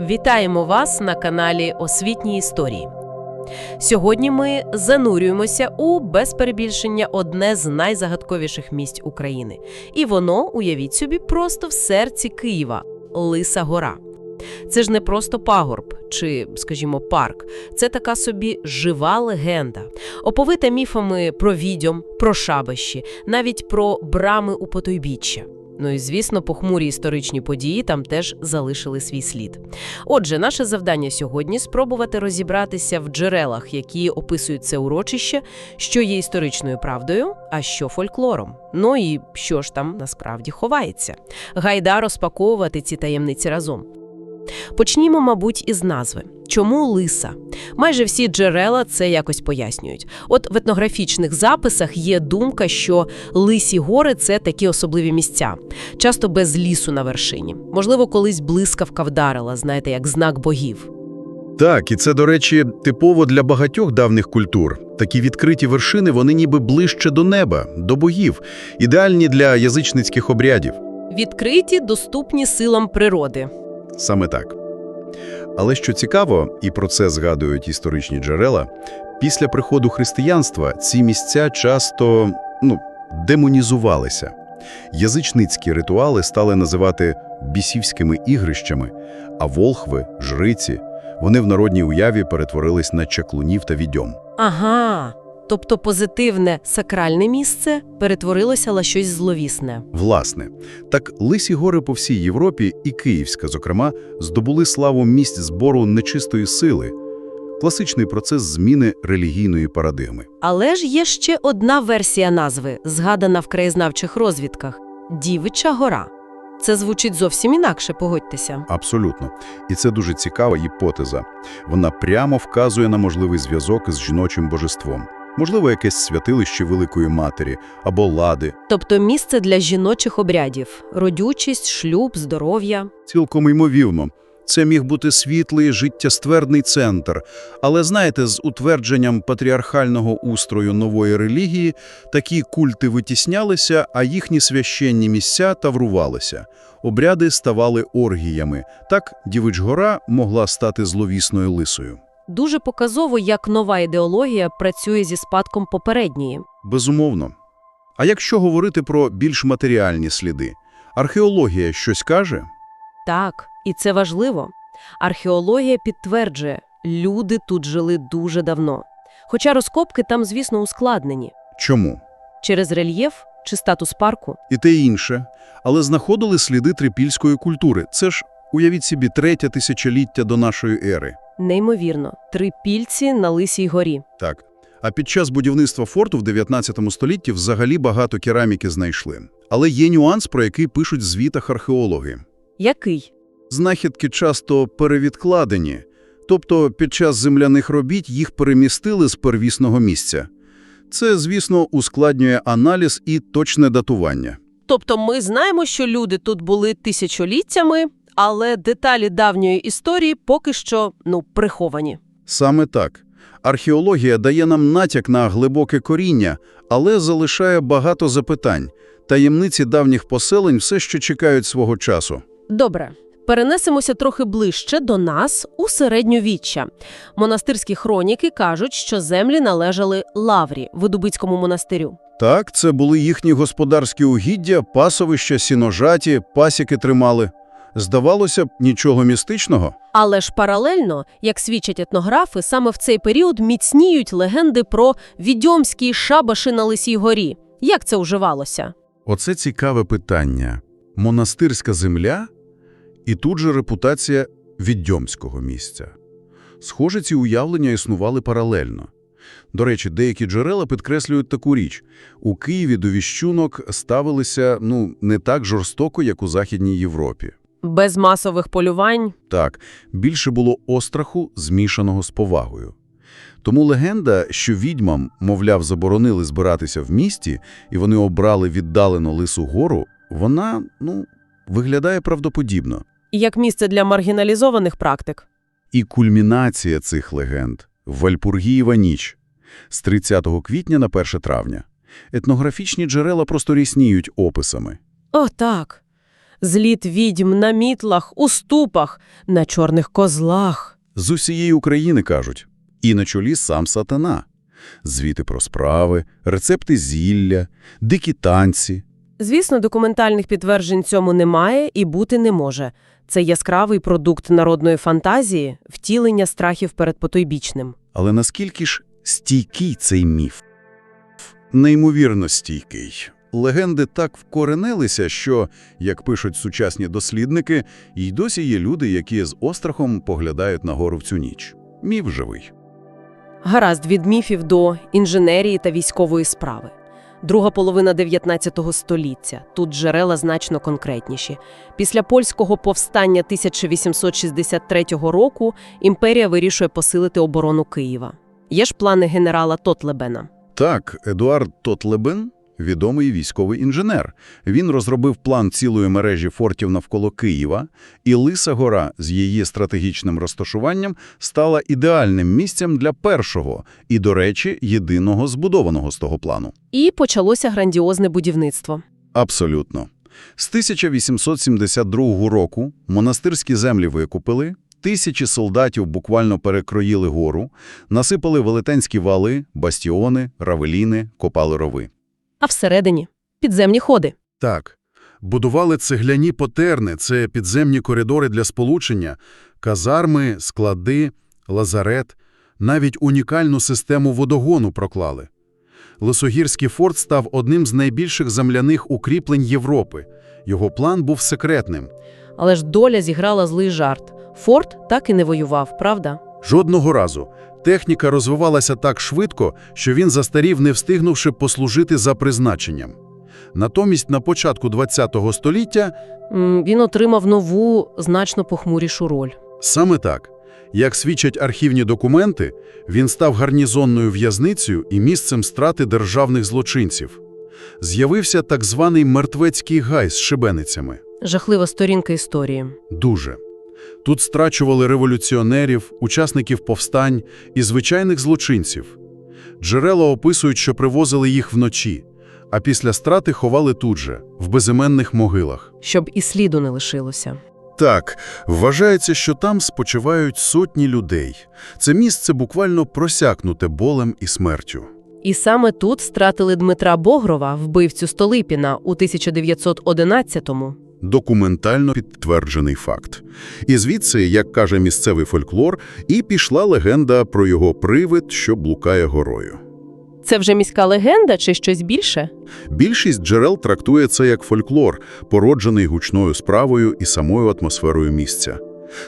Вітаємо вас на каналі Освітні історії. Сьогодні ми занурюємося у без перебільшення одне з найзагадковіших місць України. І воно, уявіть собі, просто в серці Києва Лиса Гора. Це ж не просто пагорб чи, скажімо, парк. Це така собі жива легенда, оповита міфами про відьом, про шабищі, навіть про брами у потойбіччя. Ну і звісно, похмурі історичні події там теж залишили свій слід. Отже, наше завдання сьогодні спробувати розібратися в джерелах, які описують це урочище, що є історичною правдою, а що фольклором. Ну і що ж там насправді ховається. Гайда розпаковувати ці таємниці разом. Почнімо, мабуть, із назви. Чому лиса? Майже всі джерела це якось пояснюють. От в етнографічних записах є думка, що лисі гори це такі особливі місця, часто без лісу на вершині. Можливо, колись блискавка вдарила, знаєте, як знак богів. Так, і це, до речі, типово для багатьох давніх культур. Такі відкриті вершини, вони ніби ближче до неба, до богів, ідеальні для язичницьких обрядів. Відкриті, доступні силам природи. Саме так. Але що цікаво, і про це згадують історичні джерела, після приходу християнства ці місця часто ну, демонізувалися. Язичницькі ритуали стали називати бісівськими ігрищами, а волхви, жриці, вони в народній уяві перетворились на чаклунів та відьом. Ага. Тобто позитивне сакральне місце перетворилося на щось зловісне. Власне, так лисі гори по всій Європі і Київська, зокрема, здобули славу місць збору нечистої сили. Класичний процес зміни релігійної парадигми. Але ж є ще одна версія назви, згадана в краєзнавчих розвідках Дівича гора. Це звучить зовсім інакше, погодьтеся. Абсолютно. І це дуже цікава гіпотеза. Вона прямо вказує на можливий зв'язок з жіночим божеством. Можливо, якесь святилище Великої Матері або лади. Тобто місце для жіночих обрядів родючість, шлюб, здоров'я. Цілком ймовірно. Це міг бути світлий, життєствердний центр. Але, знаєте, з утвердженням патріархального устрою нової релігії такі культи витіснялися, а їхні священні місця таврувалися. Обряди ставали оргіями. Так Дівич-гора могла стати зловісною лисою. Дуже показово, як нова ідеологія працює зі спадком попередньої. Безумовно. А якщо говорити про більш матеріальні сліди, археологія щось каже? Так, і це важливо. Археологія підтверджує, люди тут жили дуже давно. Хоча розкопки там, звісно, ускладнені. Чому? Через рельєф чи статус парку І те інше. Але знаходили сліди трипільської культури. Це ж, уявіть собі, третє тисячоліття до нашої ери. Неймовірно. Три пільці на Лисій горі. Так. А під час будівництва форту в 19 столітті взагалі багато кераміки знайшли. Але є нюанс, про який пишуть в звітах археологи. Який? Знахідки часто перевідкладені, тобто під час земляних робіт їх перемістили з первісного місця. Це, звісно, ускладнює аналіз і точне датування. Тобто ми знаємо, що люди тут були тисячоліттями, але деталі давньої історії поки що, ну, приховані. Саме так. Археологія дає нам натяк на глибоке коріння, але залишає багато запитань. Таємниці давніх поселень все ще чекають свого часу. Добре. Перенесемося трохи ближче до нас у середньовіччя. Монастирські хроніки кажуть, що землі належали Лаврі, Видубицькому монастирю. Так, це були їхні господарські угіддя, пасовища, сіножаті, пасіки тримали. Здавалося б, нічого містичного. Але ж паралельно, як свідчать етнографи, саме в цей період міцніють легенди про відьомські шабаші на Лисій горі. Як це уживалося? Оце цікаве питання. Монастирська земля і тут же репутація відьомського місця. Схоже, ці уявлення існували паралельно. До речі, деякі джерела підкреслюють таку річ. У Києві до віщунок ставилися, ну, не так жорстоко, як у Західній Європі. Без масових полювань Так, більше було остраху, змішаного з повагою. Тому легенда, що відьмам, мовляв, заборонили збиратися в місті, і вони обрали віддалено Лису гору, вона, ну, виглядає правдоподібно. як місце для маргіналізованих практик. І кульмінація цих легенд – Вальпургієва ніч з 30 квітня на 1 травня. Етнографічні джерела просто рісніють описами. О, так. Зліт відьм на мітлах, у ступах, на чорних козлах. З усієї України, кажуть. І на чолі сам сатана. Звіти про справи, рецепти зілля, дикі танці. Звісно, документальних підтверджень цьому немає і бути не може. Це яскравий продукт народної фантазії, втілення страхів перед потойбічним. Але наскільки ж стійкий цей міф? Неймовірно стійкий. Легенди так вкоренилися, що, як пишуть сучасні дослідники, й досі є люди, які з острахом поглядають на гору в цю ніч. Міф живий. Гаразд від міфів до інженерії та військової справи. Друга половина 19 століття. Тут джерела значно конкретніші. Після польського повстання 1863 року імперія вирішує посилити оборону Києва. Є ж плани генерала Тотлебена. Так, Едуард Тотлебен – відомий військовий інженер. Він розробив план цілої мережі фортів навколо Києва, і Лиса гора з її стратегічним розташуванням стала ідеальним місцем для першого і, до речі, єдиного збудованого з того плану. І почалося грандіозне будівництво. Абсолютно. З 1872 року монастирські землі викупили, тисячі солдатів буквально перекроїли гору, насипали велетенські вали, бастіони, равеліни, копали рови. А всередині – підземні ходи. Так. Будували цегляні потерни, це підземні коридори для сполучення, казарми, склади, лазарет, навіть унікальну систему водогону проклали. Лисогірський форт став одним з найбільших земляних укріплень Європи. Його план був секретним. Але ж доля зіграла злий жарт. Форт так і не воював, правда? Жодного разу. Техніка розвивалася так швидко, що він застарів, не встигнувши послужити за призначенням. Натомість на початку ХХ століття Він отримав нову, значно похмурішу роль. Саме так. Як свідчать архівні документи, він став гарнізонною в'язницею і місцем страти державних злочинців. З'явився так званий мертвецький гай з шибеницями. Жахлива сторінка історії. Дуже. Тут страчували революціонерів, учасників повстань і звичайних злочинців. Джерела описують, що привозили їх вночі, а після страти ховали тут же, в безіменних могилах. Щоб і сліду не лишилося. Так, вважається, що там спочивають сотні людей. Це місце буквально просякнуте болем і смертю. І саме тут стратили Дмитра Богрова, вбивцю Столипіна, у 1911-му. Документально підтверджений факт. І звідси, як каже місцевий фольклор, і пішла легенда про його привид, що блукає горою. Це вже міська легенда чи щось більше? Більшість джерел трактує це як фольклор, породжений гучною справою і самою атмосферою місця.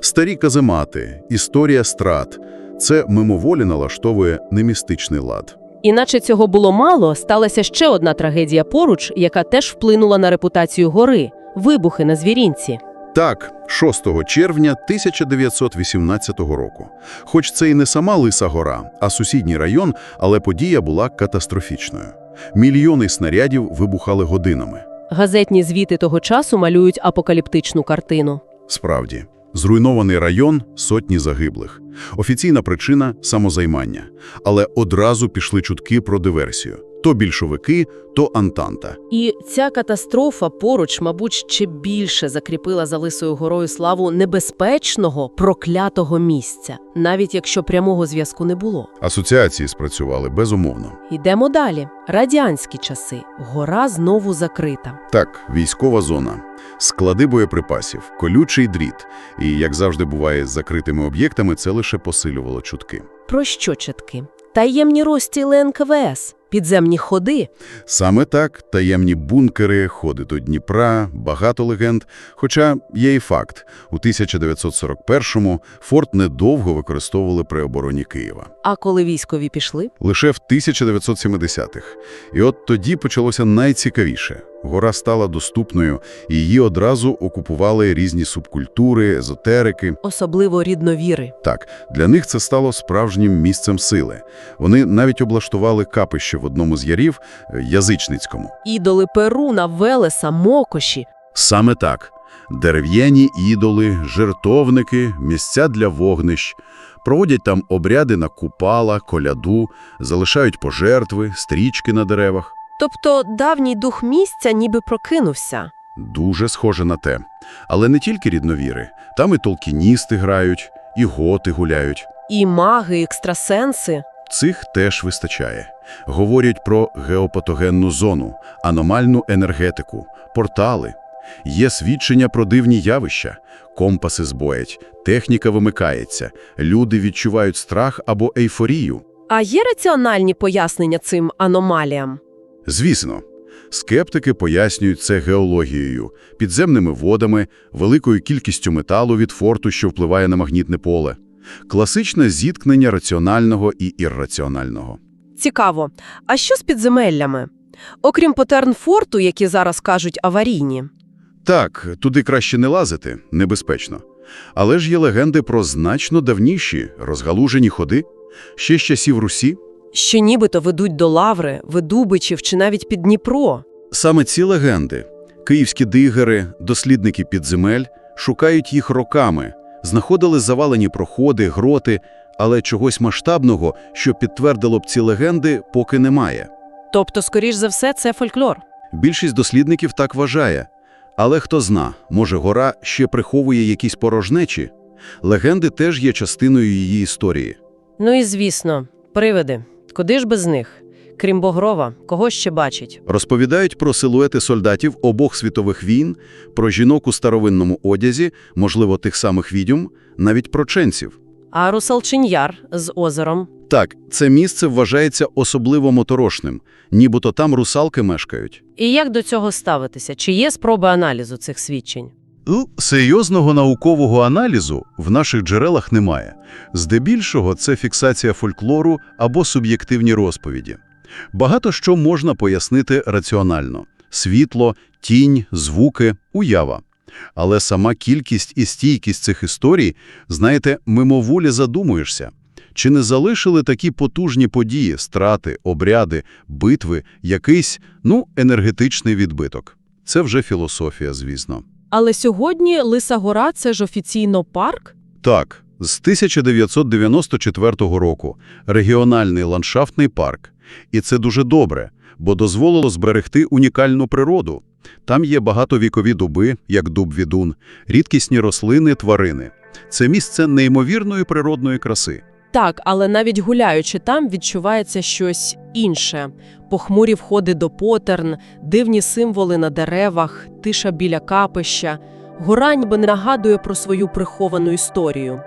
Старі каземати, історія страт – це мимоволі налаштовує немістичний лад. Іначе цього було мало, сталася ще одна трагедія поруч, яка теж вплинула на репутацію гори – вибухи на Звірінці. Так, 6 червня 1918 року. Хоч це і не сама Лиса гора, а сусідній район, але подія була катастрофічною. Мільйони снарядів вибухали годинами. Газетні звіти того часу малюють апокаліптичну картину. Справді, зруйнований район – сотні загиблих. Офіційна причина – самозаймання. Але одразу пішли чутки про диверсію. То більшовики, то Антанта. І ця катастрофа поруч, мабуть, ще більше закріпила за Лисою горою славу небезпечного, проклятого місця, навіть якщо прямого зв'язку не було. Асоціації спрацювали безумовно. Йдемо далі. Радянські часи. Гора знову закрита. Так, військова зона, склади боєприпасів, колючий дріт. І, як завжди буває з закритими об'єктами, це лише посилювало чутки. Про що чітки? Таємні розстріли НКВС, підземні ходи. Саме так, таємні бункери, ходи до Дніпра, багато легенд. Хоча є і факт, у 1941-му форт недовго використовували при обороні Києва. А коли військові пішли? Лише в 1970-х. І от тоді почалося найцікавіше. Гора стала доступною, і її одразу окупували різні субкультури, езотерики. Особливо рідновіри. Так, для них це стало справжнім місцем сили. Вони навіть облаштували капище в одному з ярів е, язичницькому. Ідоли Перуна, Велеса, Мокоші. Саме так. Дерев'яні ідоли, жертовники, місця для вогнищ. Проводять там обряди на купала, коляду, залишають пожертви, стрічки на деревах. Тобто давній дух місця ніби прокинувся. Дуже схоже на те. Але не тільки рідновіри. Там і толкіністи грають, і готи гуляють. І маги, і екстрасенси. Цих теж вистачає. Говорять про геопатогенну зону, аномальну енергетику, портали. Є свідчення про дивні явища. Компаси збоять, техніка вимикається, люди відчувають страх або ейфорію. А є раціональні пояснення цим аномаліям? Звісно, скептики пояснюють це геологією, підземними водами, великою кількістю металу від форту, що впливає на магнітне поле. Класичне зіткнення раціонального і ірраціонального. Цікаво. А що з підземеллями? Окрім потерн форту, які зараз кажуть аварійні. Так, туди краще не лазити, небезпечно. Але ж є легенди про значно давніші, розгалужені ходи, ще з часів Русі. Що нібито ведуть до Лаври, Видубичів чи навіть під Дніпро. Саме ці легенди, київські дигери, дослідники підземель, шукають їх роками, знаходили завалені проходи, гроти, але чогось масштабного, що підтвердило б ці легенди, поки немає. Тобто, скоріш за все, це фольклор. Більшість дослідників так вважає. Але хто зна, може гора ще приховує якісь порожнечі? Легенди теж є частиною її історії. Ну і звісно, привиди. Куди ж без них? Крім Богрова, кого ще бачить? Розповідають про силуети солдатів обох світових війн, про жінок у старовинному одязі, можливо, тих самих відьом, навіть про ченців. А Русалчин'яр з озером. Так, це місце вважається особливо моторошним, нібито там русалки мешкають. І як до цього ставитися? Чи є спроби аналізу цих свідчень? Серйозного наукового аналізу в наших джерелах немає. Здебільшого це фіксація фольклору або суб'єктивні розповіді. Багато що можна пояснити раціонально – світло, тінь, звуки, уява. Але сама кількість і стійкість цих історій, знаєте, мимоволі задумуєшся. Чи не залишили такі потужні події, страти, обряди, битви, якийсь, ну, енергетичний відбиток? Це вже філософія, звісно. Але сьогодні Лиса Гора – це ж офіційно парк? Так, з 1994 року регіональний ландшафтний парк. І це дуже добре, бо дозволило зберегти унікальну природу. Там є багатовікові дуби, як дуб відун, рідкісні рослини, тварини. Це місце неймовірної природної краси. Так, але навіть гуляючи там, відчувається щось інше. Похмурі входи до потерн, дивні символи на деревах, тиша біля капища. Гора ніби нагадує про свою приховану історію.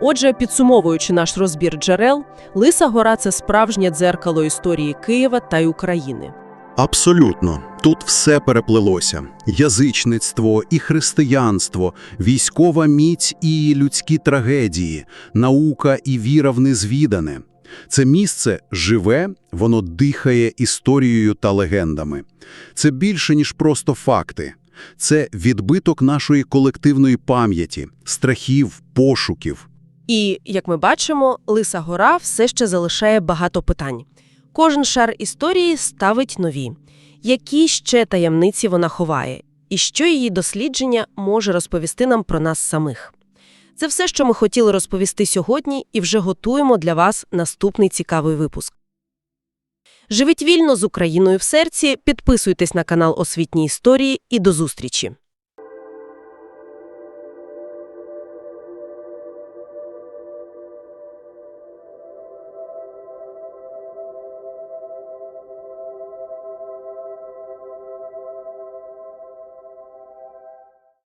Отже, підсумовуючи наш розбір джерел, Лиса Гора – це справжнє дзеркало історії Києва та й України. Абсолютно. Тут все переплелося. Язичництво і християнство, військова міць і людські трагедії, наука і віра в незвідане. Це місце живе, воно дихає історією та легендами. Це більше, ніж просто факти. Це відбиток нашої колективної пам'яті, страхів, пошуків. І, як ми бачимо, Лиса Гора все ще залишає багато питань. Кожен шар історії ставить нові. Які ще таємниці вона ховає? І що її дослідження може розповісти нам про нас самих? Це все, що ми хотіли розповісти сьогодні, і вже готуємо для вас наступний цікавий випуск. Живіть вільно з Україною в серці, підписуйтесь на канал Освітні історії і до зустрічі!